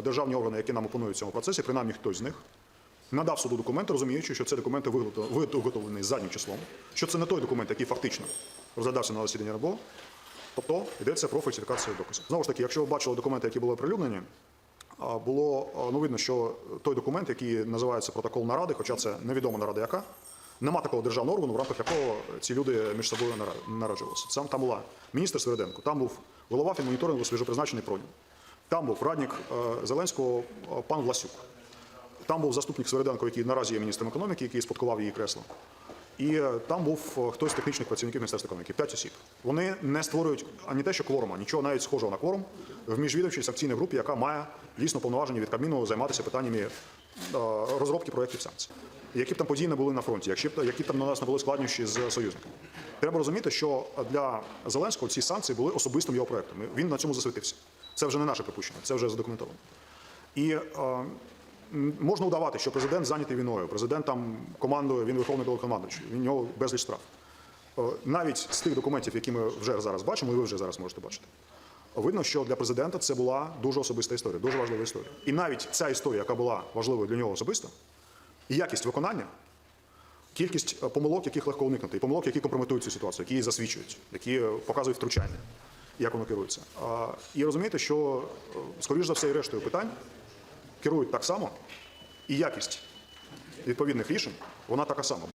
державні органи, які нам опонують в цьому процесі, принаймні хтось з них, надав суду документи, розуміючи, що це документи виготовлені заднім числом, що це не той документ, який фактично розглядався на засіданні РБО, тобто йдеться про фальсифікацію доказів. Знову ж таки, якщо ви бачили документи, які були оприлюднені, було ну, видно, що той документ, який називається протокол наради, хоча це невідома нарада яка, нема такого державного органу, в рамках якого ці люди між собою нара- нараджувалися. Там, там була міністр Свериденко, там був голова фінмоніторингу свіжопризначений Пронін, там був радник е, Зеленського е, пан Власюк, там був заступник Свериденко, який наразі є міністром економіки, який спадкував її кресло. І е, там був хтось з технічних працівників Міністерства економіки, п'ять осіб. Вони не створюють ані те, що кворума, нічого навіть схожого на кворум в міжвідомчій санкційній групі, яка має дійсно повноваження від Кабміну займатися питаннями розробки проєктів санкцій. Які б там події не були на фронті, якщо б які б там на нас не були складнощі з союзниками. Треба розуміти, що для Зеленського ці санкції були особистим його проєктом. Він на цьому засвітився. Це вже не наше припущення, це вже задокументовано. І е, можна удавати, що президент зайнятий війною, президент там командує, він верховний головнокомандуючий, він нього безліч справ. Е, Навіть з тих документів, які ми вже зараз бачимо, і ви вже зараз можете бачити, видно, що для президента це була дуже особиста історія, дуже важлива історія. І навіть ця історія, яка була важливою для нього особисто, і якість виконання, кількість е, помилок, яких легко уникнути, і помилок, які компрометують цю ситуацію, які її засвідчують, які е, показують втручання, як воно керується. І розумієте, що, е, скоріш за все, і рештою питань керують так само, і якість відповідних рішень, вона така сама.